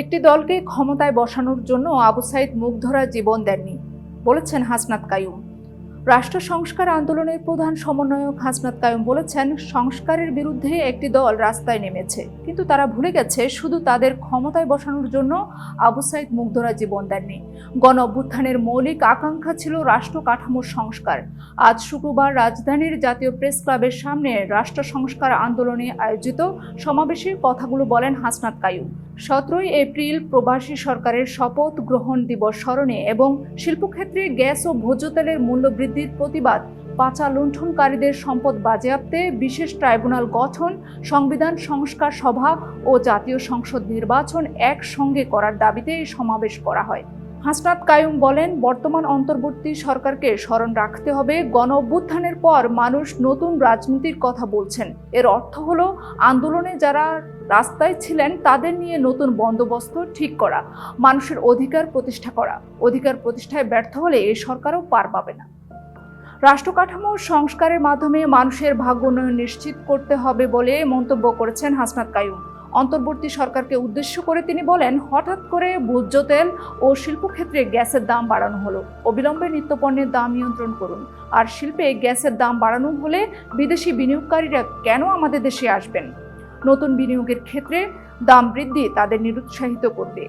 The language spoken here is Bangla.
একটি দলকে ক্ষমতায় বসানোর জন্য আবু সাইদ মুগ্ধরা জীবন দেননি, বলেছেন হাসনাত কায়ুম। রাষ্ট্র সংস্কার আন্দোলনের প্রধান সমন্বয়ক হাসনাত কায়ুম বলেছেন, সংস্কারের বিরুদ্ধে একটি দল রাস্তায় নেমেছে, কিন্তু তারা ভুলে গেছে শুধু তাদের ক্ষমতায় বসানোর জন্য আবু সাইদ মুগ্ধরা জীবন দেননি। গণ অভ্যুত্থানের মৌলিক আকাঙ্ক্ষা ছিল রাষ্ট্র কাঠামোর সংস্কার। আজ শুক্রবার রাজধানীর জাতীয় প্রেস ক্লাবের সামনে রাষ্ট্র সংস্কার আন্দোলনে আয়োজিত সমাবেশে কথাগুলো বলেন হাসনাত কায়ুম। সতেরোই এপ্রিল প্রবাসী সরকারের শপথ গ্রহণ দিবস স্মরণে এবং শিল্পক্ষেত্রে গ্যাস ও ভোজ্যতেলের মূল্য বৃদ্ধির প্রতিবাদ পাচা লুণ্ঠনকারীদের সম্পদ বাজেয়াপ্তে বিশেষ ট্রাইব্যুনাল গঠন, সংবিধান সংস্কার সভা ও জাতীয় সংসদ নির্বাচন একসঙ্গে করার দাবিতে এই সমাবেশ করা হয়। হাসনাত কায়ুম বলেন, বর্তমান অন্তর্বর্তী সরকারকে স্মরণ রাখতে হবে গণ অভ্যুত্থানের পর মানুষ নতুন রাজনীতির কথা বলছেন। এর অর্থ হলো, আন্দোলনে যারা রাস্তায় ছিলেন, তাদের নিয়ে নতুন বন্দোবস্ত ঠিক করা, মানুষের অধিকার প্রতিষ্ঠা করা। অধিকার প্রতিষ্ঠায় ব্যর্থ হলে এই সরকারও পার পাবে না। রাষ্ট্র কাঠামো সংস্কারের মাধ্যমে মানুষের ভাগ্য উন্নয়ন নিশ্চিত করতে হবে বলে মন্তব্য করেছেন হাসনাত কায়ুম। অন্তর্বর্তী সরকারকে উদ্দেশ্য করে তিনি বলেন, হঠাৎ করে ভোজ্য তেল ও শিল্পক্ষেত্রে গ্যাসের দাম বাড়ানো হলো। অবিলম্বে নিত্যপণ্যের দাম নিয়ন্ত্রণ করুন। আর শিল্পে গ্যাসের দাম বাড়ানো হলে বিদেশি বিনিয়োগকারীরা কেন আমাদের দেশে আসবেন? নতুন বিনিয়োগের ক্ষেত্রে দাম বৃদ্ধি তাদের নিরুৎসাহিত করবে।